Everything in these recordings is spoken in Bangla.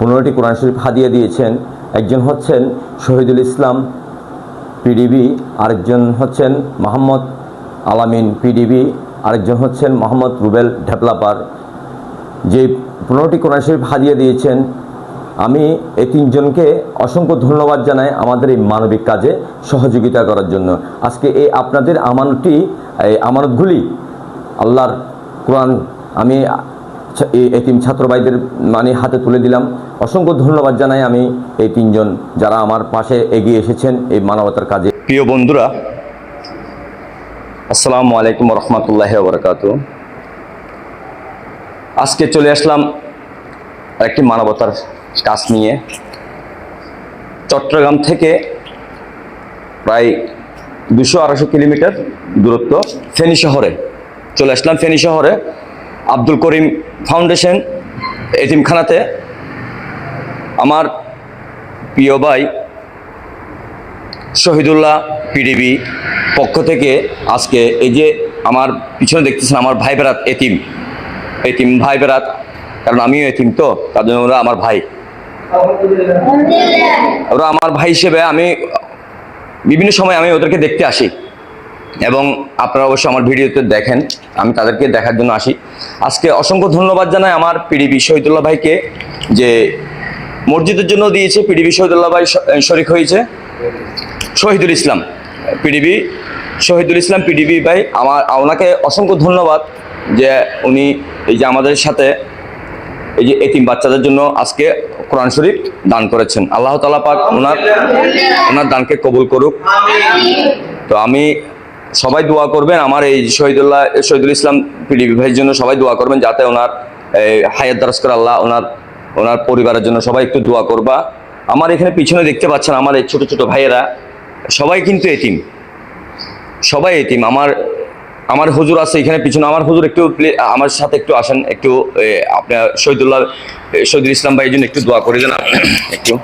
পনেরোটি কোরআন শরীফ হাদিয়া দিয়েছেন। একজন হচ্ছেন শহীদুল ইসলাম পিডিবি আরেকজন হচ্ছেন মোহাম্মদ আলামিন পিডিবি আরেকজন হচ্ছেন মোহাম্মদ রুবেল ডেভেলপার যে পনেরোটি কোরআন শরীফ হাদিয়া দিয়েছেন, আমি এই তিনজনকে অসংখ্য ধন্যবাদ জানাই আমাদের এই মানবিক কাজে সহযোগিতা করার জন্য। আজকে এই আপনাদের আমানতটি, এই আমানতগুলি আল্লাহর কোরআন, আমি এতিম ছাত্র ভাইদের মানে হাতে তুলে দিলাম। অসংখ্য ধন্যবাদ জানাই আমি এই তিনজন যারা আমার পাশে এগিয়ে এসেছেন এই মানবতার কাজে। প্রিয় বন্ধুরা, আসসালামু আলাইকুম রহমতুল্লাহ বরকাত আজকে চলে আসলাম একটি মানবতার কাজ নিয়ে। চট্টগ্রাম থেকে প্রায় দুশো আড়াইশো কিলোমিটার দূরত্ব ফেনী শহরে। চলে আসলাম ফেনী শহরে। আব্দুল করিম ফাউন্ডেশন এতিমখানাতে আমার প্রিয় ভাই শহীদুল্লাহ পিডিবি পক্ষ থেকে আজকে এই যে আমার পিছনে দেখতেছেন আমার ভাই বেরাত এতিম এতিম ভাই বেরাত কারণ আমিও এতিম তো তার জন্য ওরা আমার ভাই। ওরা আমার ভাই হিসেবে আমি বিভিন্ন সময় আমি ওদেরকে দেখতে আসি। এবং আপনারা অবশ্যই আমার ভিডিওতে দেখেন। আমি তাদেরকে দেখার জন্য আসি। আজকে অসংখ্য ধন্যবাদ জানাই আমার পিডিবি শহীদুল্লাহ ভাইকে যে মসজিদের জন্য দিয়েছে। পিডিবি শহীদুল্লাহ ভাই শরিক হয়েছে। শহীদুল ইসলাম পিডিবি শহীদুল ইসলাম পিডিবি ভাই আমার ওনাকে অসংখ্য ধন্যবাদ যে উনি এই যে আমাদের সাথে এই যে এতিম বাচ্চাদের জন্য আজকে কোরআন শরীফ দান করেছেন। আল্লাহ তালা পাক ওনার ওনার দানকে কবুল করুক। তো আমি সবাই দোয়া করবেন। আমার এই শহীদুল্লাহ, শহীদুল ইসলাম পিডিবি ভাইয়ের জন্য সবাই দোয়া করবেন, যাতে ওনার হায়াত দারাজ করে আল্লাহ ওনার ওনার পরিবারের জন্য সবাই একটু দোয়া করবা। আমার এখানে পিছনে দেখতে পাচ্ছেন আমার এই ছোটো ছোটো ভাইয়েরা। সবাই কিন্তু এতিম। সবাই এতিম। আমার আমার হুজুর আছে এখানে পিছনে। আমার হুজুর একটু আমার সাথে একটু আসেন, একটু আপনার শহীদুল্লাহ শহীদুল ইসলাম ভাইয়ের জন্য একটু দোয়া করে দেন। একটু।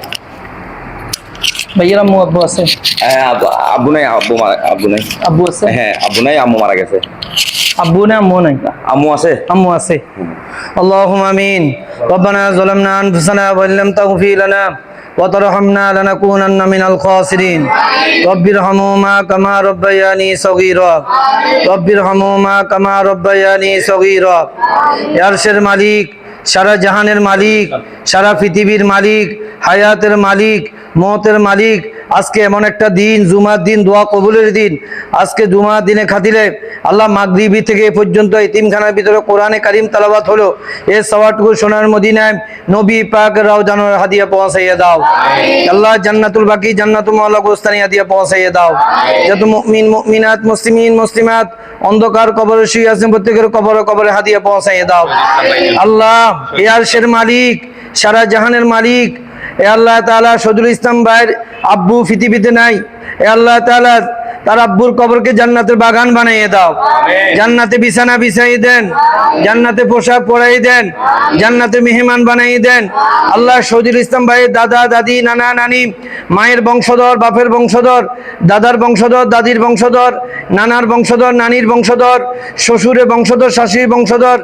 ভাইয়ের আম্মু আব্বু আছে হ্যাঁ আব্বু- আব্বু নাই আব্বু মারা আব্বু নাই আব্বু আছে হ্যাঁ আব্বু নাই আম্মু মারা গেছে আব্বু না আম্মু নাই আম্মু আছে আম্মু আছে اللهم امين ربنا ظلمنا انفسنا وان لم تغفر لنا وترحمنا لنكونن من الخاسرين رب ارحمهما كما ربياني صغيرا رب ارحمهما كما ربياني صغيرا এ আরশের মালিক সারা জাহানের মালিক সারা পৃথিবীর মালিক হায়াতের মালিক মতের মালিক আজকে এমন একটা দিন জুমার দিন দোয়া কবুলের দিন। আজকে জুমার দিনে খাতিলে আল্লাহ মাগরিবি থেকে এ পর্যন্ত এতিমখানার ভিতরে কোরআনে কারিম তালাবাত হলো। এর সওয়াটুকু সোনার মদিনায় নবী পাক রাও জানোর হাদিয়া পৌঁছাইয়া দাও। আল্লাহ জান্নাতুল বাকি জান্নাতুল মাওলা গোস্তানি হাদিয়া পৌঁছাইয়া দাও। যত মুমিন মুমিনাত মুসলিমিন মুসলিমাত অন্ধকার কবরে শুয়ে আছেন প্রত্যেকের কবরে কবরে হাদিয়া পৌঁছাইয়া দাও। আল্লাহ এ আরশের মালিক সারা জাহানের মালিক এ আল্লাহ তালা সদুল ইসলাম ভাইয়ের আব্বু পৃথিবীতে নাই। এ আল্লাহ তাআলা তার আব্বুর কবরকে জান্নাতের বাগান বানাইয়ে দাও। জান্নাতে বিছানা বিছাই দেন জান্নাতে পোশাক পরাই দেন জান্নাতে মেহমান বানাই দেন। আল্লাহ সজুল ইসলাম ভাইয়ের দাদা দাদি নানা নানি মায়ের বংশধর বাপের বংশধর দাদার বংশধর দাদির বংশধর নানার বংশধর নানির বংশধর শ্বশুরে বংশধর শাশুড়ির বংশধর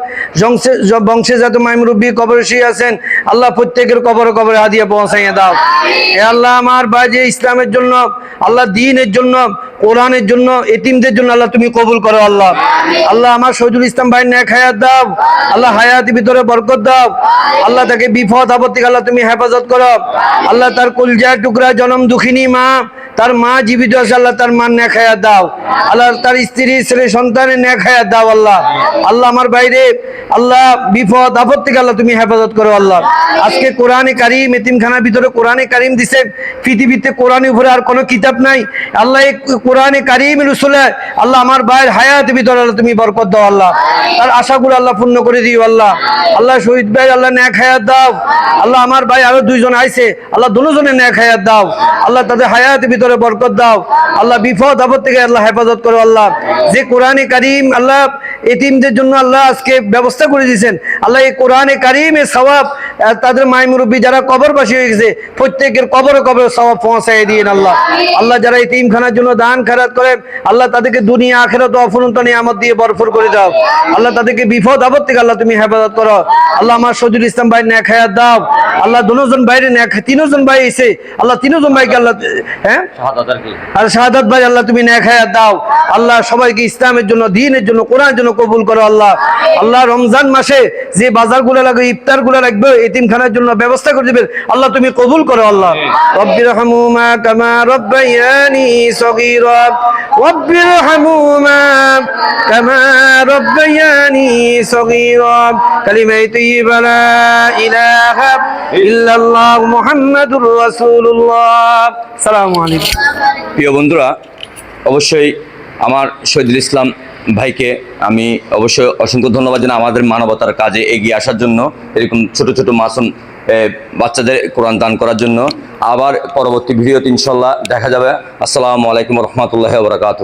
বংশে যত মাইমুরব্বী কবরে শুয়ে আছেন। আল্লাহ প্রত্যেকের কবরে কবরে হাদিয়া পৌঁছাইয়ে দাও। এ আল্লাহ আমার ভাই যে ইসলামের জন্য আল্লাহ দিনের জন্য কোরআনের জন্য এতিমদের জন্য আল্লাহ তুমি কবুল করো আল্লাহ। আল্লাহ আমার সজুল ইসলাম ভাই ন্যাক হায়াত দাও। আল্লাহ হায়াত ভিতরে বরকত দাও। আল্লাহ তাকে বিপদ আপদ থেকে আল্লাহ তুমি হেফাজত করো। আল্লাহ তার কলজার টুকরা জনম দুঃখিনী মা। তার মা জীবিত আছে, আল্লাহ তার মা হায়াত দাও। আল্লাহ তার স্ত্রী, ছেলে, সন্তানের হায়াত দাও, আল্লাহ। আল্লাহ আমার বাইরে, আল্লাহ বিপদ, আপদ থেকে আল্লাহ তুমি হেফাজত করো, আল্লাহ। আজকে কোরআনে কারিম, এতিমখানার ভিতরে কোরআনে কারিম দিছে। পৃথিবীতে কোরআনের উপরে আর কোনো কিতাব নাই। আল্লাহ কোরআনে কারিম রসুলে আল্লাহ আমার ভাইয়ের হায়াত ভিতরে আল্লাহ তুমি বরকত দাও, আল্লাহ। তার আশাগুলো আল্লাহ পূর্ণ করে দিও, আল্লাহ। আল্লাহ শহীদ ভাই, আল্লাহ ন্যাক হায়াত দাও। আল্লাহ আমার ভাই আরও দুইজন আইছে, আল্লাহ দুজনের ন্যাক হায়াত দাও। আল্লাহ তাদের হায়াত ভিতরে করে বরকত দাও। আল্লাহ বিপদ আপদ থেকে আল্লাহ হেফাজত করো আল্লাহ। যে কোরআনে কারিম আল্লাহ এতিমদের জন্য আল্লাহ আজকে ব্যবস্থা করে দিয়েছেন। আল্লাহ এই কোরআনে কারিমে সওয়াব আহ, তাদের মাই মুরব্বী যারা কবরবাসী হয়ে গেছে প্রত্যেকের কবরে কবরে সওয়াব পৌঁছাই দিন আল্লাহ। আল্লাহ যারা এতিমখানার জন্য দান খারাত করেন আল্লাহ তাদেরকে দুনিয়া আখেরাত অফুরন্ত নিয়ামত দিয়ে বরফর করে দাও। আল্লাহ তাদেরকে বিপদ আপদ থেকে আল্লাহ তুমি হেফাজত করো। আল্লাহ আমার সজুল ইসলাম ভাই ন্যাক হায়াত দাও। আল্লাহ দুজন বাইরে ন্যাক তিনজন ভাই এসে আল্লাহ তিনজন ভাইকে আল্লাহ হ্যাঁ? আর শাহাদাত ভাই আল্লাহ তুমি ন্যাক হায়াত দাও। আল্লাহ সবাইকে ইসলামের জন্য দিনের জন্য কোরআনের জন্য কবুল করো আল্লাহ। আল্লাহ রমজান মাসে যে বাজারগুলো লাগবে, ইফতারগুলো লাগবে, এতিমখানার জন্য ব্যবস্থা করে দিবেন। আল্লাহ তুমি কবুল করো আল্লাহ। রব্বির কামা সগীরা। কামা সগীরা। লা ইলাহা ইল্লাল্লাহ মুহাম্মাদুর রাসূলুল্লাহ। আসসালামু আলাইকুম। প্রিয় বন্ধুরা, অবশ্যই আমার শহীদুল ইসলাম ভাইকে আমি অবশ্যই অসংখ্য ধন্যবাদ জানাই আমাদের মানবতার কাজে এগিয়ে আসার জন্য এরকম ছোট ছোট মাসুম বাচ্চাদের কোরআন দান করার জন্য। আবার পরবর্তী ভিডিওতে ইনশাল্লাহ দেখা যাবে। আসসালামু আলাইকুম রহমতুল্লাহ বরাকাত